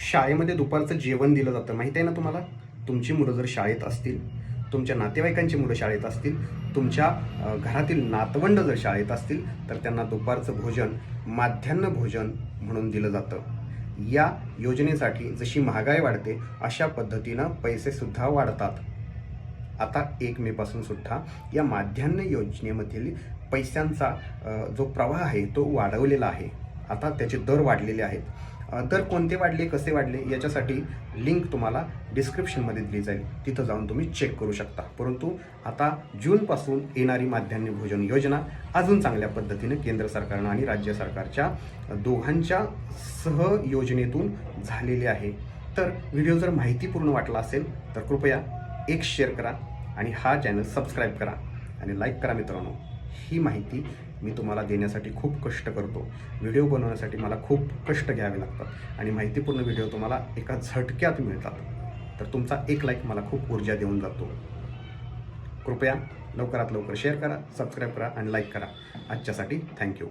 शाळेमध्ये दुपारचं जेवण दिलं जातं. माहीत आहे ना तुम्हाला? तुमची मुलं जर शाळेत असतील तुमच्या नातेवाईकांची मुलं शाळेत असतील तुमच्या घरातील नातवंड जर शाळेत असतील तर त्यांना दुपारचं भोजन माध्यान्ह भोजन म्हणून दिलं जातं. या योजनेसाठी जशी महागाई वाढते अशा पद्धतीनं पैसेसुद्धा वाढतात. आता एक मेपासून सुद्धा या माध्यान्ह योजनेमधील पैशांचा जो प्रवाह आहे तो वाढवलेला आहे. आता त्याचे दर वाढलेले आहेत. दर कोणते वाढले कसे वाढले याच्यासाठी लिंक तुम्हाला डिस्क्रिप्शनमध्ये दिली जाईल. तिथं जाऊन तुम्ही चेक करू शकता. परंतु आता जूनपासून येणारी माध्यान्ह भोजन योजना अजून चांगल्या पद्धतीने केंद्र सरकारनं आणि राज्य सरकारच्या दोघांच्या सहयोजनेतून झालेली आहे. तर व्हिडिओ जर माहितीपूर्ण वाटला असेल तर कृपया एक शेअर करा आणि हा चॅनल सबस्क्राईब करा आणि लाईक करा मित्रांनो. ही माहिती मी तुम्हाला देण्यासाठी खूप कष्ट करतो. व्हिडिओ बनवण्यासाठी मला खूप कष्ट घ्यावे लागतात आणि माहितीपूर्ण व्हिडिओ तुम्हाला एका झटक्यात मिळतात. तर तुमचा एक लाईक मला खूप ऊर्जा देऊन जातो. कृपया लवकरात लवकर शेअर करा सबस्क्राईब करा आणि लाईक करा. आजच्यासाठी थँक्यू